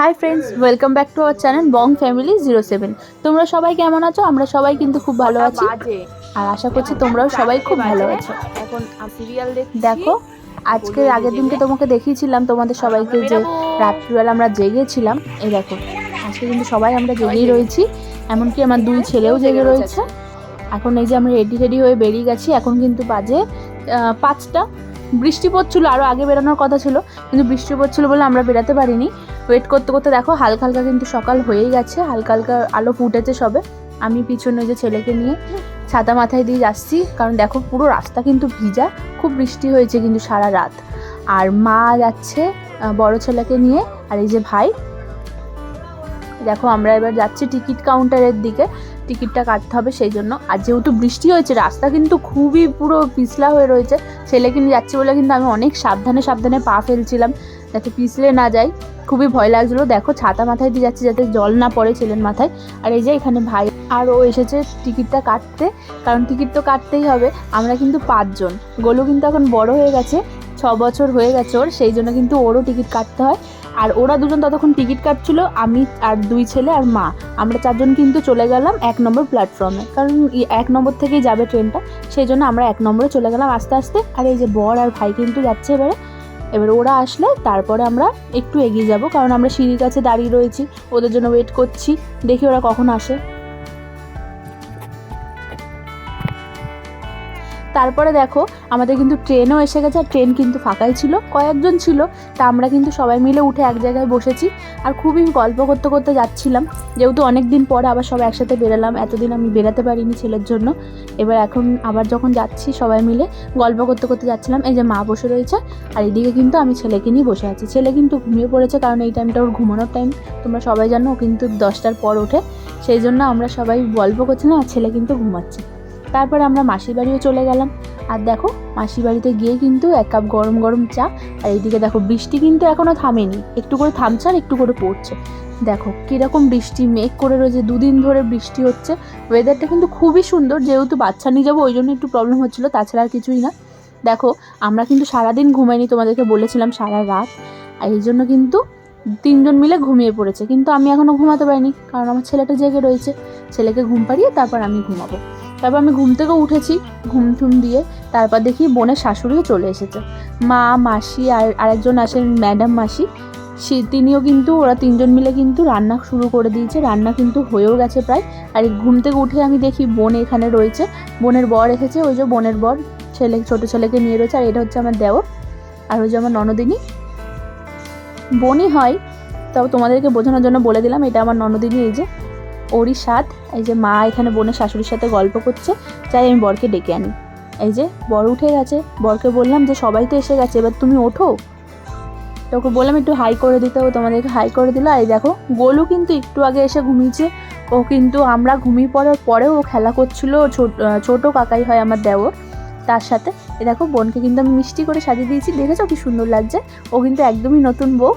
Hi friends welcome back to our channel Bong family zero seven তোমরা সবাই কেমন আছো? আমরা সবাই কিন্তু খুব ভালো আছি। আর আশা করছি তোমরাও সবাই খুব ভালো আছো। এখন সিরিয়াল দেখো আজকে আগের দিনকে তোমাকে দেখিয়েছিলাম তোমাদের সবাইকে যে রাত্রিবেলা আমরা জেগেছিলাম। এই দেখো আজকে কিন্তু সবাই আমরা জেগেই রয়েছি। এমনকি আমার দুই ছেলেও জেগে রয়েছে। এখন এই যে আমরা রেডি রেডি হয়ে বেরিয়ে গেছি এখন কিন্তু বাজে পাঁচটা। বৃষ্টি পড়ছিল আরও আগে বেরোনোর কথা ছিল, কিন্তু বৃষ্টি পড়ছিল বলে আমরা বেরাতে পারিনি। ওয়েট করতে করতে দেখো, হালকা হালকা কিন্তু সকাল হয়েই গেছে, হালকা হালকা আলো ফুটেছে সবে। আমি পিছনে যে ছেলেকে নিয়ে ছাতা মাথায় দিয়ে যাচ্ছি, কারণ দেখো পুরো রাস্তা কিন্তু ভিজা, খুব বৃষ্টি হয়েছে কিন্তু সারা রাত। আর মা যাচ্ছে বড় ছেলেকে নিয়ে, আর এই যে ভাই। দেখো আমরা এবার যাচ্ছি টিকিট কাউন্টারের দিকে। টিকিটটা কাটতে হবে, সেই জন্য। আর যেহেতু বৃষ্টি হয়েছে, রাস্তা কিন্তু খুবই পুরো পিছলা হয়ে রয়েছে। ছেলেকে নিয়ে যাচ্ছে বলে কিন্তু আমি অনেক সাবধানে সাবধানে পা ফেলছিলাম। যাতে পিছলে না যাই খুবই ভয় লাগছিল। দেখো, ছাতা মাথায় দিয়ে যাচ্ছে যাতে জল না পড়ে ছেলের মাথায়। আর এই যে এখানে ভাই আর ও এসেছে টিকিটটা কাটতে। কারণ টিকিট তো কাটতেই হবে। আমরা কিন্তু পাঁচজন। গোলু কিন্তু এখন বড় হয়ে গেছে ছ বছর হয়ে গেছে ওর। সেই জন্য কিন্তু ওরও টিকিট কাটতে হয়। আর ওরা দুজন ততক্ষণ টিকিট কাটছিল, আমি আর দুই ছেলে আর মা। আমরা চারজন কিন্তু চলে গেলাম এক নম্বর প্ল্যাটফর্মে কারণ এক নম্বর থেকেই যাবে ট্রেনটা, সেই জন্য আমরা এক নম্বরে চলে গেলাম আস্তে আস্তে। আর এই যে বর আর ভাই কিন্তু যাচ্ছে এবারে। এবার ওরা আসলে তারপরে আমরা একটু এগিয়ে যাব, কারণ আমরা সিঁড়ির কাছে দাঁড়িয়ে রয়েছি। ওদের জন্য ওয়েট করছি, দেখি ওরা কখন আসে। তারপরে দেখো, আমাদের কিন্তু ট্রেনও এসে গেছে, আর ট্রেন কিন্তু ফাঁকাই ছিল, কয়েকজন ছিল, তা আমরা কিন্তু সবাই মিলে উঠে এক জায়গায় বসেছি। আর খুবই গল্প করতে করতে যাচ্ছিলাম, যেহেতু অনেক দিন পরে আবার সবাই একসাথে বেরালাম, এতদিন আমি বেরাতে পারিনি ছেলের জন্য। এবার এখন আবার যখন যাচ্ছি সবাই মিলে গল্প করতে করতে যাচ্ছিলাম, এই যে মা বসে রয়েছে, আর এদিকে কিন্তু আমি ছেলেকে নিয়ে বসে আছি। ছেলে কিন্তু ঘুমিয়ে পড়েছে, কারণ এই টাইমটা ওর ঘুমানোর টাইম তোমরা সবাই জানো ও কিন্তু দশটার পর ওঠে, সেই জন্য আমরা সবাই গল্প করছিলাম আর ছেলে কিন্তু ঘুমাচ্ছে। তারপরে আমরা মাসির বাড়িও চলে গেলাম। আর দেখো, মাসির বাড়িতে গিয়ে কিন্তু এক কাপ গরম গরম চা, আর এইদিকে দেখো বৃষ্টি কিন্তু এখনও থামেনি। একটু করে থামছে আর একটু করে পড়ছে। দেখো, কীরকম বৃষ্টি, মেঘ করে রয়েছে, দুদিন ধরে বৃষ্টি হচ্ছে। ওয়েদারটা কিন্তু খুবই সুন্দর, যেহেতু বাচ্চা নিয়ে যাব ওই জন্য একটু প্রবলেম হচ্ছিল, তাছাড়া আর কিছুই না। দেখো, আমরা কিন্তু সারাদিন ঘুমাইনি, তোমাদেরকে বলেছিলাম সারা রাত। আর এই জন্য কিন্তু তিনজন মিলে ঘুমিয়ে পড়েছে। কিন্তু আমি এখনও ঘুমাতে পারিনি, কারণ আমার ছেলেটা জেগে রয়েছে। ছেলেকে ঘুম পাড়িয়ে তারপর আমি ঘুমাবো। তারপর আমি ঘুম থেকে উঠেছি, ঘুম ঠুম দিয়ে তারপর দেখি বোনের শাশুড়িও চলে এসেছে। মা, মাসি আর আরেকজন আসেন ম্যাডাম মাসি। সে তিনিও কিন্তু, ওরা তিনজন মিলে কিন্তু রান্না শুরু করে দিয়েছে, রান্না কিন্তু হয়েও গেছে প্রায়। আর ঘুম থেকে উঠে আমি দেখি বোন এখানে রয়েছে। বোনের বর এসেছে, ওই যে বোনের বর, ছেলে, ছোট ছেলেকে নিয়ে রয়েছে, আর এটা হচ্ছে আমার দেওর আর ওই যে আমার ননদিনী। বোনই হয় তবে তোমাদেরকে বোঝানোর জন্য বলে দিলাম, এটা আমার ননদিনী, এই যে ওরই সাথ এই যে মা এখানে বোনের শাশুড়ির সাথে গল্প করছে চাই আমি বরকে ডেকে আনি। এই যে বর উঠে গেছে, বরকে বললাম যে সবাই তো এসে গেছে, এবার তুমি ওঠো। তো ওকে বললাম একটু হাই করে দিতে ও তোমাদেরকে হাই করে দিল। এই দেখো, গোলু কিন্তু একটু আগে এসে ঘুমিয়েছে। ও কিন্তু আমরা ঘুমিয়ে পড়ার পরেও ও খেলা করছিল ছোট কাকাই হয় আমার দেওর, তার সাথে। এ দেখো, বোনকে কিন্তু আমি মিষ্টি করে সাজিয়ে দিয়েছি, দেখেছ কি সুন্দর লাগছে? ও কিন্তু একদমই নতুন বউ।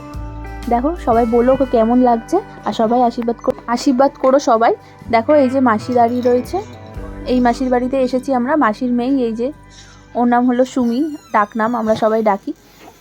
দেখো সবাই বলো ওকে কেমন লাগছে, আর সবাই আশীর্বাদ করো আশীর্বাদ করো সবাই। দেখো এই যে মাসি দাঁড়িয়ে রয়েছে, এই মাসির বাড়িতে এসেছি আমরা। মাসির মেয়ে এই যে, ওর নাম হলো সুমি, ডাক নাম, আমরা সবাই ডাকি।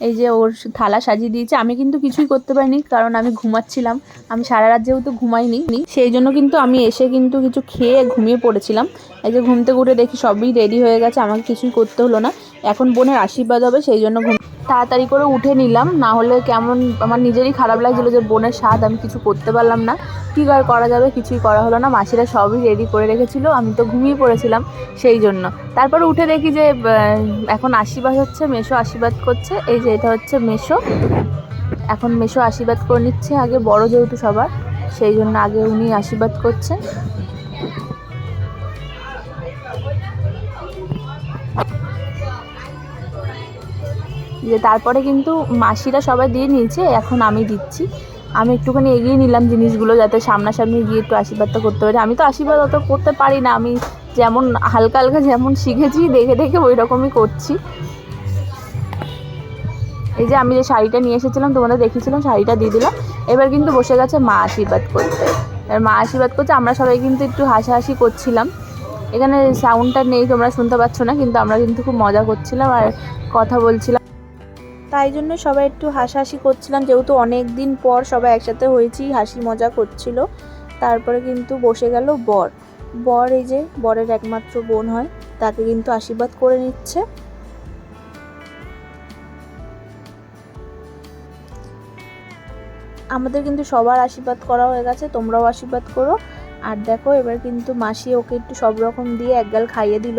এই যে ওর থালা সাজিয়ে দিয়েছে, আমি কিন্তু কিছুই করতে পারিনি, কারণ আমি ঘুমাচ্ছিলাম। আমি সারা রাত যেহেতু ঘুমাইনি, সেই জন্য কিন্তু আমি এসে কিন্তু কিছু খেয়ে ঘুমিয়ে পড়েছিলাম। এই যে ঘুমতে উঠে দেখি সবই রেডি হয়ে গেছে, আমাকে কিছুই করতে হলো না। এখন বোনের আশীর্বাদ হবে, সেই জন্য ঘুম তাড়াতাড়ি করে উঠে নিলাম। না হলে কেমন, আমার নিজেরই খারাপ লাগছিল যে বোনের স্বাদ আমি কিছু করতে পারলাম না। কী আর করা যাবে? কিছুই করা হলো না। মাসিরা সবই রেডি করে রেখেছিল। আমি তো ঘুমিয়ে পড়েছিলাম সেই জন্য। তারপরে উঠে দেখি যে এখন আশীর্বাদ হচ্ছে, মেশো আশীর্বাদ করছে। এই যে এটা হচ্ছে মেশো। এখন মেশো আশীর্বাদ করে নিচ্ছে আগে, বড় যেহেতু সবার, সেই জন্য আগে উনি আশীর্বাদ করছেন। যে তারপরে কিন্তু মাসিরা সবাই দিয়ে নিয়েছে, এখন আমি দিচ্ছি। আমি একটুখানি এগিয়ে নিলাম জিনিসগুলো যাতে সামনাসামনি গিয়ে একটু আশীর্বাদটা করতে পারি। আমি তো আশীর্বাদ অত করতে পারি না, আমি যেমন হালকা হালকা যেমন শিখেছি, দেখে দেখে ওই রকমই করছি। এই যে আমি যে শাড়িটা নিয়ে এসেছিলাম, তোমাদের দেখিয়েছিলাম, শাড়িটা দিয়ে দিলাম। এবার কিন্তু বসে গেছে মা আশীর্বাদ করতে। এবার মা আশীর্বাদ করছে, আমরা সবাই কিন্তু একটু হাসাহাসি করছিলাম। এখানে সাউন্ডটা নেই, তোমরা শুনতে পাচ্ছ না, কিন্তু আমরা কিন্তু খুব মজা করছিলাম আর কথা বলছিলাম। তাই জন্য সবাই একটু হাসাহাসি করছিলাম। যেহেতু অনেক দিন পর সবাই একসাথে হয়েছি, হাসি মজা করছিল। তারপরে কিন্তু বসে গেল বর। বর এই যে, বরের একমাত্র বোন হয়, তাকে কিন্তু আশীর্বাদ করে নিচ্ছে। আমাদের কিন্তু সবার আশীর্বাদ করা হয়ে গেছে, তোমরাও আশীর্বাদ করো। আর দেখো, এবার কিন্তু মাসি ওকে একটু সব রকম দিয়ে একগাল খাইয়ে দিল।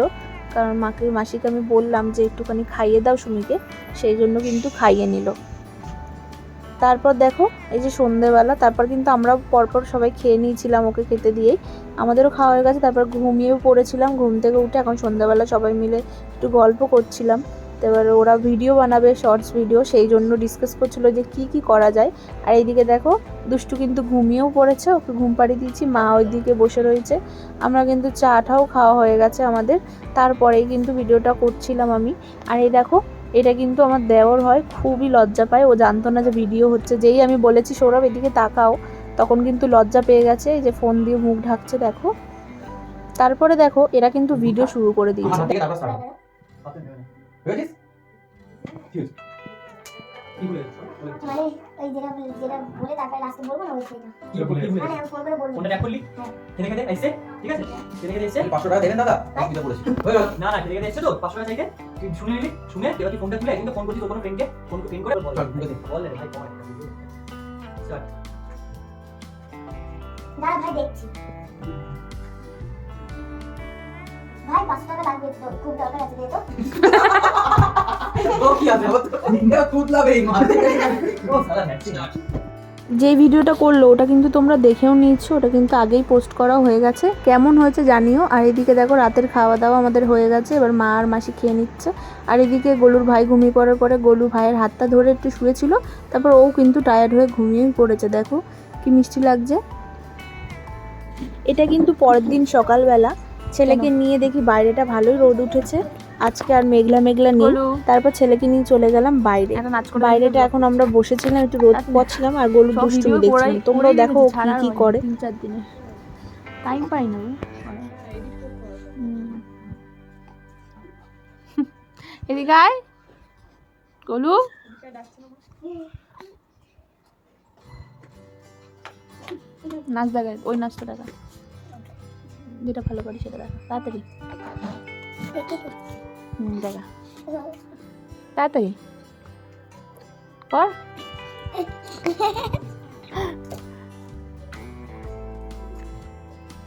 কারণ মাকে, মাসিকে আমি বললাম যে একটুখানি খাইয়ে দাও সুমিকে, সেই জন্য কিন্তু খাইয়ে নিল। তারপর দেখো, এই যে সন্ধেবেলা, তারপর কিন্তু আমরা পরপর সবাই খেয়ে নিয়েছিলাম ওকে খেতে দিয়েই। আমাদেরও খাওয়া হয়ে গেছে, তারপর ঘুমিয়েও পড়েছিলাম, ঘুম থেকে উঠে এখন সন্ধ্যাবেলা সবাই মিলে একটু গল্প করছিলাম। তো এবার ওরা ভিডিও বানাবে শর্টস ভিডিও সেই জন্য ডিসকাস করছিল যে কি কি করা যায়। আর এইদিকে দেখো, দুষ্টু কিন্তু ঘুমিয়েও পড়েছে, ওকে ঘুম পাড়িয়ে দিয়েছি, মা ওইদিকে বসে রয়েছে। আমরা কিন্তু চাটাও খাওয়া হয়ে গেছে আমাদের, তারপরেই কিন্তু ভিডিওটা করছিলাম আমি। আর এই দেখো, এটা কিন্তু আমার দেওর হয়, খুবই লজ্জা পায়। ও জানতো না যে ভিডিও হচ্ছে, যেই আমি বলেছি, সৌরভ, এদিকে তাকাও। তখন কিন্তু লজ্জা পেয়ে গেছে, এই যে ফোন দিয়ে মুখ ঢাকছে, দেখো। তারপরে দেখো, এরা কিন্তু ভিডিও শুরু করে দিয়েছে। বুঝেছিস? Fuse. কি বলে মানে ওই যেটা বলে- যেটা বলে তারপরে লাস্টে বলব না ওই সেটা কি ভুলে মানে আমি ফোন করে বলব। ফোনটা ট্যাপ করলি খেতে খেতে ঠিক আছে? টাকা দেবেন দাদা। আমি বলেছি হয়ে না না খেতে এসে তো? পাঁচশো টাকা চাইতে? তুই শুনে নিলি? শুনে এবার তুই ফোনটা তুলে একদিন ফোন করছিস তোর কোনো ফ্রেন্ডকে ফোন ফোন করে বল। রে ভাই দেখছি। খুব দরকার আছে যে ভিডিওটা করল ওটা কিন্তু তোমরা দেখেও নিয়েছো ওটা কিন্তু আগেই পোস্ট করা হয়ে গেছে। কেমন হয়েছে জানিও। আর এদিকে দেখো রাতের খাওয়া দাওয়া আমাদের হয়ে গেছে। এবার মা আর মাসি খেয়ে নিচ্ছে। আর এদিকে গলুর ভাই ঘুমিয়ে পড়ার পরে গলু ভাইয়ের হাতটা ধরে একটু শুয়েছিল। তারপর ও কিন্তু টায়ার্ড হয়ে ঘুমিয়েই পড়েছে। দেখো কি মিষ্টি লাগছে। এটা কিন্তু পরের দিন সকালবেলা। ছেলেকে নিয়ে দেখি বাইরেটা ভালোই রোদ উঠেছে। আজকে আর মেঘলা মেঘলা নেই। তারপর ছেলেকে নিয়ে চলে গেলাম বাইরে। বাইরেটা এখন আমরা বসেছিলাম একটু রোদ পড়ছিলাম আর সব দুষ্টুমি দেখছিলাম। তোমরাও দেখো ও কি কি করে। তিন চার দিনে। টাইম পাই না এদিকে আয়। গলু। নাচ দেখা ওই নাচটা দেখা। যেটা ভালো করি সেটা দেখা। তাড়াতাড়ি। দেখা। তাড়াতাড়ি। কর।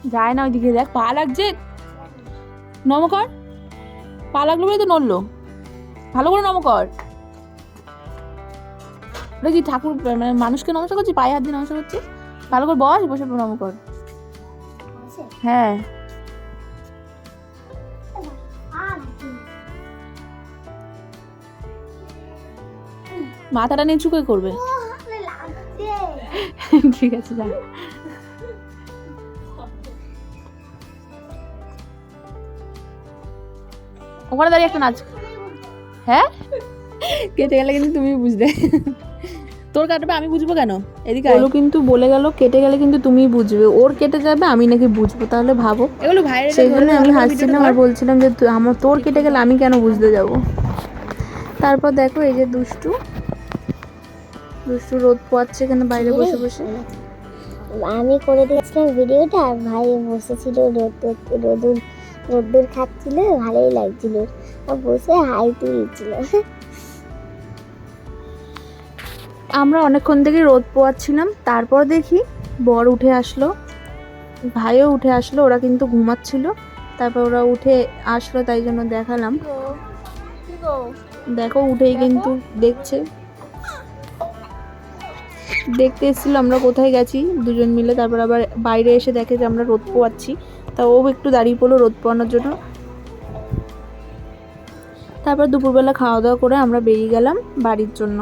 যায় না ওইদিকে, দেখ, পা লাগছে। নম কর। পা লাগল বলে তো নড়লো। ভালো করে নম কর। ওটা কি ঠাকুর মানে মানুষকে নমস্কার করছি পায়ে হাত দিয়ে নমস্কার করছিস? ভালো করে বস, বসে নম কর। হ্যাঁ। মাথাটা নিচু করে করবে। ঠিক আছে, যা। ওখানে দাঁড়িয়ে একটা নাচ হ্যাঁ? কেটে গেলে কিন্তু তুমি বুঝবে তোর কাটবে আমি বুঝব কেন? এদিকে ওগুলো কিন্তু বলে গেল কেটে গেলে কিন্তু তুমি বুঝবে। ওর কেটে যাবে আমি নাকি বুঝব তাহলে ভাবো। এগুলো ভাইরাল সেই জন্য আমি হাসছিলাম আর বলছিলাম যে আমার তোর কেটে গেলে আমি কেন বুঝতে যাব? তারপর দেখো এই যে দুষ্টু। দুষ্টু রোদ পোয়াচ্ছে এখানে বাইরে বসে বসে? আমি করে দিয়েছিলাম ভিডিওটা আর ভাই বসেছিল রোদ রোদুর রোদ্দুর খাচ্ছিল ভালোই লাগছিল। আর বসে হাই তুলছিল। আমরা অনেকক্ষণ থেকে রোদ পোয়াচ্ছিলাম তারপর দেখি বর উঠে আসলো। ভাইও উঠে আসলো ওরা কিন্তু ঘুমাচ্ছিল। তারপর ওরা উঠে আসলো তাই জন্য দেখালাম। দেখো উঠেই কিন্তু দেখছে। দেখতে এসেছিল আমরা কোথায় গেছি দুজন মিলে। তারপর আবার বাইরে এসে দেখে যে আমরা রোদ পোয়াচ্ছি। তা ও একটু দাঁড়িয়ে পড়ল রোদ পোয়ানোর জন্য। তারপর দুপুরবেলা খাওয়া দাওয়া করে আমরা বেরিয়ে গেলাম বাড়ির জন্য।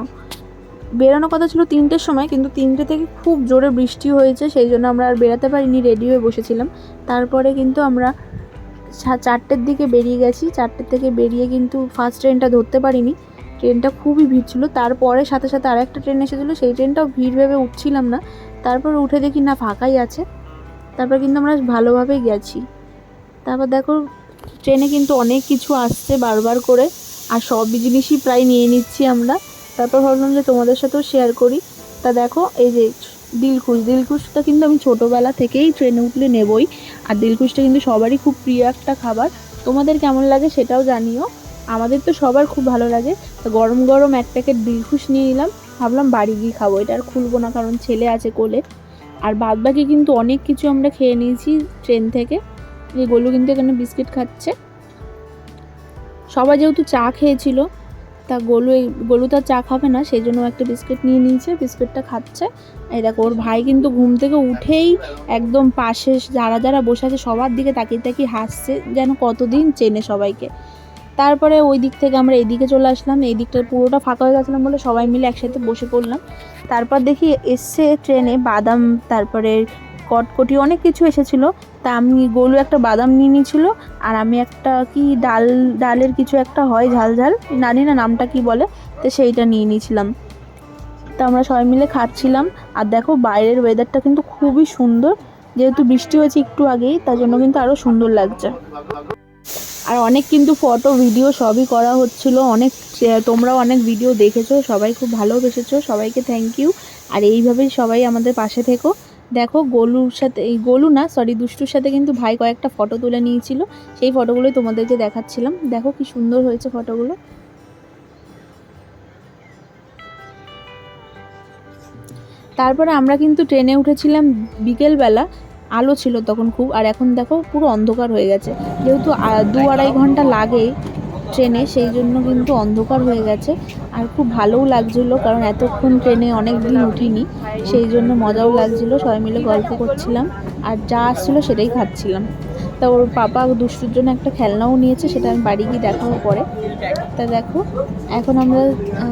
বেরোনোর কথা ছিল তিনটের সময়, কিন্তু তিনটে থেকে খুব জোরে বৃষ্টি হয়েছে, সেই জন্য আমরা আর বেরাতে পারিনি রেডি হয়ে বসেছিলাম। তারপরে কিন্তু আমরা চারটের দিকে বেরিয়ে গেছি। চারটের থেকে বেরিয়ে কিন্তু ফার্স্ট ট্রেনটা ধরতে পারিনি। ট্রেনটা খুবই ভিড় ছিল। তারপরে সাথে সাথে আর একটা ট্রেন এসেছিল, সেই ট্রেনটাও ভিড় ভেবে উঠছিলাম না। তারপর উঠে দেখি না, ফাঁকাই আছে। তারপর কিন্তু আমরা ভালোভাবেই গেছি। তারপর দেখো, ট্রেনে কিন্তু অনেক কিছু আসছে বারবার করে, আর সব জিনিসই প্রায় নিয়ে নিচ্ছি আমরা। তারপর ভাবলাম যে তোমাদের সাথেও শেয়ার করি। তা দেখো, এই যে দিলখুশ, দিলখুশটা কিন্তু আমি ছোটোবেলা থেকেই ট্রেনে উঠলে নেবই। আর দিলখুশটা কিন্তু সবারই খুব প্রিয় একটা খাবার। তোমাদের কেমন লাগে সেটাও জানিও। আমাদের তো সবার খুব ভালো লাগে। তো গরম গরম এক প্যাকেট দিলখুশ নিয়ে নিলাম। ভাবলাম বাড়ি গিয়ে খাব। এটা আর খুলবো না, কারণ ছেলে আছে কোলে। আর বাদ বাকি কিন্তু অনেক কিছু আমরা খেয়ে নিয়েছি ট্রেন থেকে। এই গোলু কিন্তু এখানে বিস্কিট খাচ্ছে। সবাই যেহেতু চা খেয়েছিল তা গোলু গোলু তার চা খাবে না সেই জন্য একটা বিস্কিট নিয়ে নিয়েছে, বিস্কিটটা খাচ্ছে। এই দেখো, ওর ভাই কিন্তু ঘুম থেকে উঠেই একদম পাশে যারা যারা বসে আছে সবার দিকে তাকিয়ে তাকিয়ে হাসছে, যেন কতদিন চেনে সবাইকে। তারপরে ওই দিক থেকে আমরা এদিকে চলে আসলাম, এই দিকটা পুরোটা ফাঁকা হয়ে গেছিলাম বলে সবাই মিলে একসাথে বসে পড়লাম। তারপর দেখি এসছে ট্রেনে বাদাম, তারপরে কটকটি অনেক কিছু এসেছিল। তা আমি গোলু একটা বাদাম নিয়ে নিয়েছিল আর আমি একটা কি ডাল, ডালের কিছু একটা হয় ঝাল ঝাল, জানি না নামটা কি বলে, তো সেইটা নিয়ে নিয়েছিলাম। তা আমরা সবাই মিলে খাচ্ছিলাম। আর দেখো বাইরের ওয়েদারটা কিন্তু খুবই সুন্দর, যেহেতু বৃষ্টি হয়েছে একটু আগেই, তার জন্য কিন্তু আরও সুন্দর লাগছে। আর অনেক কিন্তু ফটো ভিডিও সবই করা হচ্ছিল। অনেক, তোমরাও অনেক ভিডিও দেখেছ, সবাই খুব ভালোবেসেছো, সবাইকে থ্যাংক ইউ আর এইভাবেই সবাই আমাদের পাশে থেকো। দেখো গোলুর সাথে এই গোলু না সরি দুষ্টুর সাথে কিন্তু ভাই কয়েকটা ফটো তুলে নিয়েছিল। সেই ফটোগুলোই তোমাদেরকে দেখাচ্ছিলাম। দেখো কি সুন্দর হয়েছে ফটোগুলো তারপরে আমরা কিন্তু ট্রেনে উঠেছিলাম বিকেলবেলা। আলো ছিল তখন খুব আর এখন দেখো পুরো অন্ধকার হয়ে গেছে। যেহেতু দু আড়াই ঘণ্টা লাগে ট্রেনে, সেই জন্য কিন্তু অন্ধকার হয়ে গেছে। আর খুব ভালোও লাগছিল, কারণ এতক্ষণ ট্রেনে অনেক দিন উঠিনি, সেই জন্য মজাও লাগছিল, সবাই মিলে গল্প করছিলাম। আর যা আসছিল সেটাই খাচ্ছিলাম। তা ওর পাপা দুষ্টুর জন্য একটা খেলনাও নিয়েছে, সেটা আমি বাড়ি গিয়ে দেখাবো পরে। তা দেখো, এখন আমরা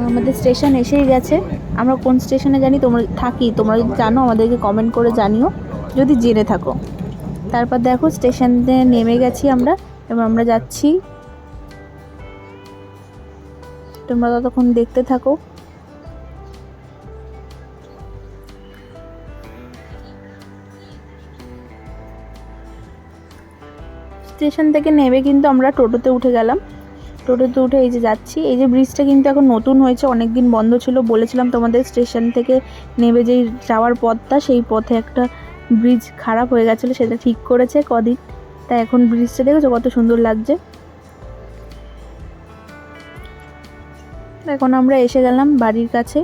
আমাদের স্টেশন এসেই গেছে। আমরা কোন স্টেশনে জানি, তোমরা থাকি, তোমরা যদি জানো, আমাদেরকে কমেন্ট করে জানিও, যদি জেনে থাকো। তারপর দেখো, স্টেশনে নেমে গেছি আমরা এবং আমরা যাচ্ছি তোমরা ততক্ষণ দেখতে থাকো। স্টেশন থেকে নেমে কিন্তু আমরা টোটোতে উঠে গেলাম। টোটোতে উঠে এই যে যাচ্ছি। এই যে ব্রিজটা কিন্তু এখন নতুন হয়েছে অনেক দিন বন্ধ ছিল। বলেছিলাম তোমাদের স্টেশন থেকে নেমে যেই যাওয়ার পথটা, সেই পথে একটা ব্রিজ খারাপ হয়ে গেছিল, সেটা ঠিক করেছে কদিন। তা এখন ব্রিজটা দেখেছ? কত সুন্দর লাগছে। এখন আমরা এসে গেলাম বাড়ির কাছে।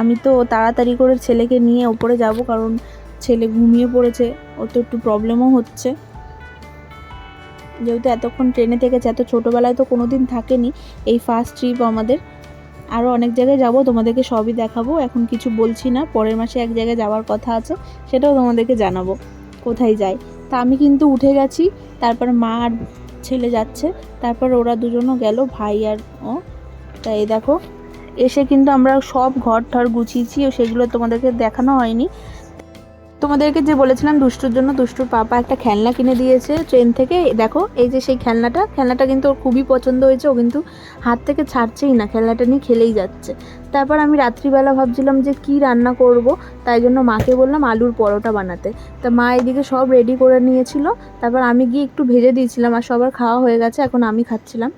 আমি তো তাড়াতাড়ি করে ছেলেকে নিয়ে ওপরে যাব কারণ ছেলে ঘুমিয়ে পড়েছে, ওর তো একটু প্রবলেমও হচ্ছে। যেহেতু এতক্ষণ ট্রেনে থেকেছে, এত ছোটোবেলায় তো কোনো দিন থাকেনি এই ফার্স্ট ট্রিপ আমাদের। আরও অনেক জায়গায় যাব, তোমাদেরকে সবই দেখাবো। এখন কিছু বলছি না, পরের মাসে এক জায়গায় যাওয়ার কথা আছে, সেটাও তোমাদেরকে জানাব কোথায় যাই তা আমি কিন্তু উঠে গেছি, তারপর মা আর ছেলে যাচ্ছে, তারপর ওরা দুজনও গেল, ভাই আর ও। তাই এই দেখো, এসে কিন্তু আমরা সব ঘর ঠর গুছিয়েছি ও সেগুলো তোমাদেরকে দেখানো হয়নি। তোমাদেরকে যে বলেছিলাম দুষ্টুর জন্য দুষ্টুর পাপা একটা খেলনা কিনে দিয়েছে ট্রেন থেকে। দেখো, এই যে সেই খেলনাটা খেলনাটা কিন্তু ওর খুবই পছন্দ হয়েছে, ও কিন্তু হাত থেকে ছাড়ছেই না, খেলনাটা নিয়ে খেলেই যাচ্ছে। তারপর আমি রাত্রিবেলা ভাবছিলাম যে কি রান্না করব, তাই জন্য মাকে বললাম আলুর পরোটা বানাতে। তা মা এদিকে সব রেডি করে নিয়েছিল, তারপর আমি গিয়ে একটু ভেজে দিয়েছিলাম আর সবার খাওয়া হয়ে গেছে, এখন আমি খাচ্ছিলাম।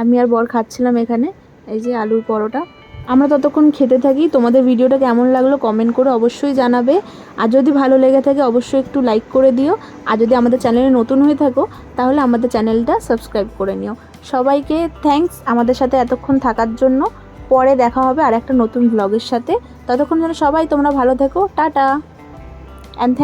আমি আর বর খাচ্ছিলাম এখানে। এই যে আলুর পরোটা। আমরা ততক্ষণ খেতে থাকি। তোমাদের ভিডিওটা কেমন লাগল কমেন্ট করে অবশ্যই জানাবে। আর যদি ভালো লেগে থাকে, অবশ্যই একটু লাইক করে দিও। আর যদি আমাদের চ্যানেলে নতুন হয়ে থাকো, তাহলে আমাদের চ্যানেলটা সাবস্ক্রাইব করে নিও। সবাইকে থ্যাঙ্কস আমাদের সাথে এতক্ষণ থাকার জন্য। পরে দেখা হবে আর একটা নতুন ব্লগের সাথে। ততক্ষণ যেন সবাই তোমরা ভালো থেকো। টাটা। অ্যান্ড